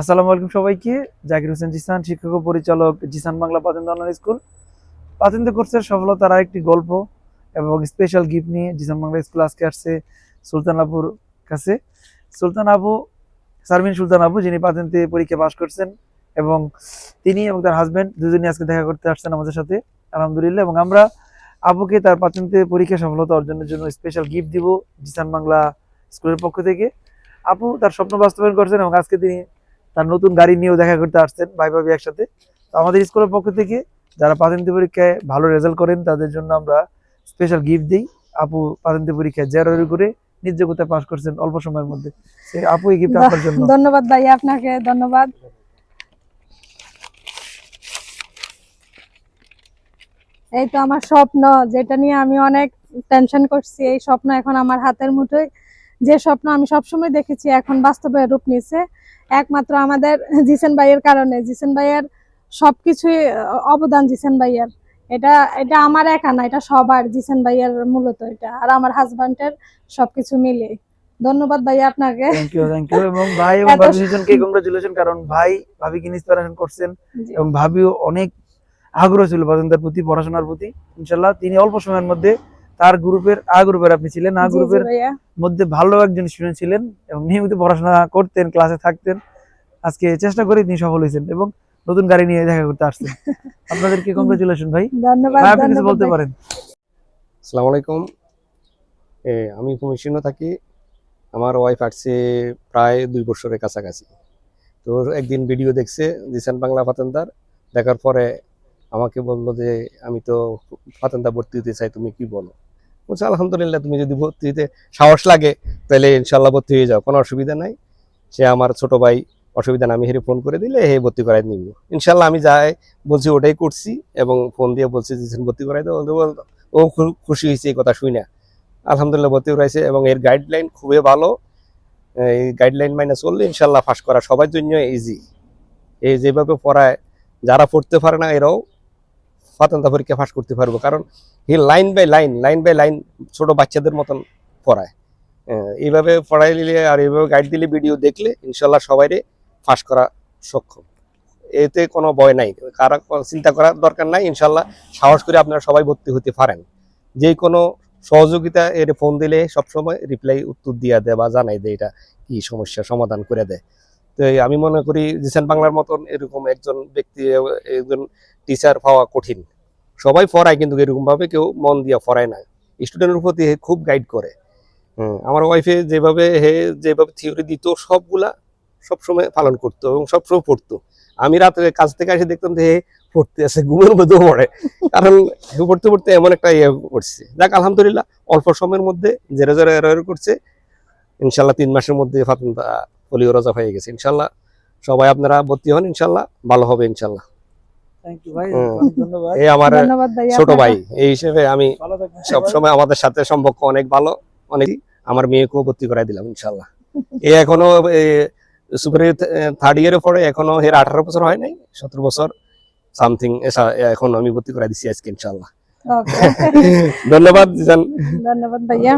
আসসালামু আলাইকুম সবাইকে। জাকির হোসেন জিসান, শিক্ষক ও পরিচালক জিসান বাংলা পাতেন্দ অনলাইন স্কুল। পাতেন্দ কোর্সের সফলতার আরেকটি গল্প এবং স্পেশাল গিফট নিয়ে জিসান বাংলা স্কুল আজকে আসছে সুলতান আবুর কাছে। সুলতান আবু সারমিন সুলতান আবু যিনি পাতেন্তে পরীক্ষা পাশ করছেন এবং তিনি এবং তার হাজব্যান্ড দুজনই আজকে দেখা করতে আসছেন আমাদের সাথে, আলহামদুলিল্লাহ। এবং আমরা আবুকে তার পাতেন্তে পরীক্ষা সফলতা অর্জনের জন্য স্পেশাল গিফট দিব জিসান বাংলা স্কুলের পক্ষ থেকে। আপু তার স্বপ্ন বাস্তবায়ন করছেন এবং আজকে তিনি তার নতুন গাড়ি নিয়েও দেখা করতে আসছেন ভাই ভাবি একসাথে। তো আমাদের স্কুলের পক্ষ থেকে যারা প্রাথমিক পরীক্ষায় ভালো রেজাল্ট করেন, তাদের জন্য আমরা স্পেশাল গিফট দিই। আপু প্রাথমিক পরীক্ষায় জেরোরি করে নিজ যোগ্যতায় পাশ করছেন অল্প সময়ের মধ্যে। সে আপু এই গিফট আপনার জন্য। ধন্যবাদ ভাইয়া আপনাকে, ধন্যবাদ। এই তো আমার স্বপ্ন, যেটা নিয়ে আমি অনেক টেনশন করছি, এই স্বপ্ন এখন আমার হাতের মুঠোয়। যে স্বপ্ন আমি সবসময় দেখেছি এখন বাস্তবে রূপ নিচ্ছে একমাত্র আমাদের জিসেন ভাইয়ের কারণে। জিসেন ভাইয়ের সবকিছুই অবদান জিসেন ভাইয়ের। এটা এটা আমার একা না এটা সবার জিসেন ভাইয়ের মূলত এটা। আর আমার হাজবেন্ডের সবকিছু মিলে ধন্যবাদ ভাইয়া আপনাকে। থ্যাংক ইউ থ্যাংক ইউ এবং ভাই এবং ভাবি দুজনকে কংগ্রাচুলেশন কারণ ভাই ভাবিকে ইন্সপিরেশন করছেন এবং ভাবিও অনেক আগ্রহ ছিল প্রাথমিকের প্রতি পড়াশোনার প্রতি। ইনশাল্লাহ তিনি অল্প সময়ের মধ্যে তার গ্রুপের আ গ্রুপের আপনি ছিলেন আ গ্রুপের মধ্যে ভালো একজন স্টুডেন্ট ছিলেন এবং নিয়মিত পড়াশোনা করতেন ক্লাসে থাকতেন। আজকে চেষ্টা করে তিনি সফল হয়েছেন এবং নতুন গাড়ি নিয়ে দেখা করতে আসছেন আপনাদেরকে কংগ্রেচুলেশন ভাই। ধন্যবাদ আপনি কিছু বলতে পারেন? আসসালামু আলাইকুম। এ, আমি কমিশন থাকি। আমার ওয়াইফ আসছে প্রায় দুই বছরের কাছাকাছি। তো একদিন ভিডিও দেখছে জিসান বাংলা ফাতেন্দার। দেখার পরে আমাকে বলল যে আমি তো ফাতেন্দা ভর্তি হতে চাই তুমি কি বলো? বলছে, আলহামদুলিল্লাহ, তুমি যদি ভর্তি হতে সাহস লাগে, তাহলে ইনশাল্লাহ ভর্তি হয়ে যাও, কোনো অসুবিধা নাই। সে আমার ছোট ভাই, অসুবিধা আমি হেরে ফোন করে দিলে হে ভর্তি করাই নিব। ইনশাল্লাহ আমি যাই, বলছি, ওটাই করছি। এবং ফোন দিয়ে বলছি, যে ভর্তি করাই দাও। ও খুশি হয়েছে, এই কথা শুই না আলহামদুলিল্লাহ ভর্তি করাইছে এবং এর গাইডলাইন খুবই ভালো। এই গাইডলাইন মাইনে চললে ইনশাল্লাহ পাস করা সবার জন্য ইজি এই যেভাবে পড়ায়, যারা পড়তে পারে না, এরাও ফাতান্তা পরীক্ষা পাস করতে পারব। কারণ হি line by line line by line ছোট বাচ্চাদের মতন পড়ায়। এইভাবে পড়াই দিলে আর এইভাবে গাইড দিলে ভিডিও দেখলে ইনশাল্লাহ সবাইরে ফাঁস করা সক্ষম। এতে কোনো ভয় নাই। কারা চিন্তা করার দরকার নাই। ইনশাল্লাহ সাহস করে আপনারা সবাই ভর্তি হতে পারেন। যে কোনো সহযোগিতা এর ফোন দিলে সবসময় রিপ্লাই উত্তর দিয়া দেয় বা জানাই দেয় এটা কি সমস্যা, সমাধান করে দেয়। আমি মনে করি জিসান বাংলার মতন এরকম একজন ব্যক্তি একজন টিচার পাওয়া কঠিন। সবাই পড়ায় কিন্তু এরকম ভাবে কেউ মন দিয়া পড়ায় না। স্টুডেন্টের প্রতি খুব গাইড করে। আমার ওয়াইফে যেভাবে হে যেভাবে থিওরি দিত, সবগুলা সবসময় পালন করতো এবং সবসময় পড়তো। আমি রাতে কাজ থেকে এসে দেখতাম যে পড়তে আছে ঘুমের মধ্যেও পড়ে। কারণ পড়তে পড়তে এমন একটা ইয়ে করছে। যাক, আলহামদুলিল্লাহ, অল্প সময়ের মধ্যে, জেরো জেরো এরো করছে। ইনশাল্লাহ তিন মাসের মধ্যে ফাতেন্তা পলিও রাজা হয়ে গেছে। ইনশাল্লাহ সবাই আপনারা ভর্তি হন ইনশাল্লাহ ভালো হবে ইনশাল্লাহ। এই আমার ছোট ভাই এই হিসেবে আমি সবসময় আমাদের সাথে সম্পর্ক অনেক ভালো অনেক আমার মেয়েকেও ভর্তি করাই দিলাম ইনশাল্লাহ। এ এখনও সুপার থার্ড ইয়ারে পড়ে এখনও এর আঠারো বছর হয় নাই সতেরো বছর সামথিং এখন আমি ভর্তি করাই দিচ্ছি আজকে ইনশাল্লাহ। ধন্যবাদ ধন্যবাদ ভাইয়া।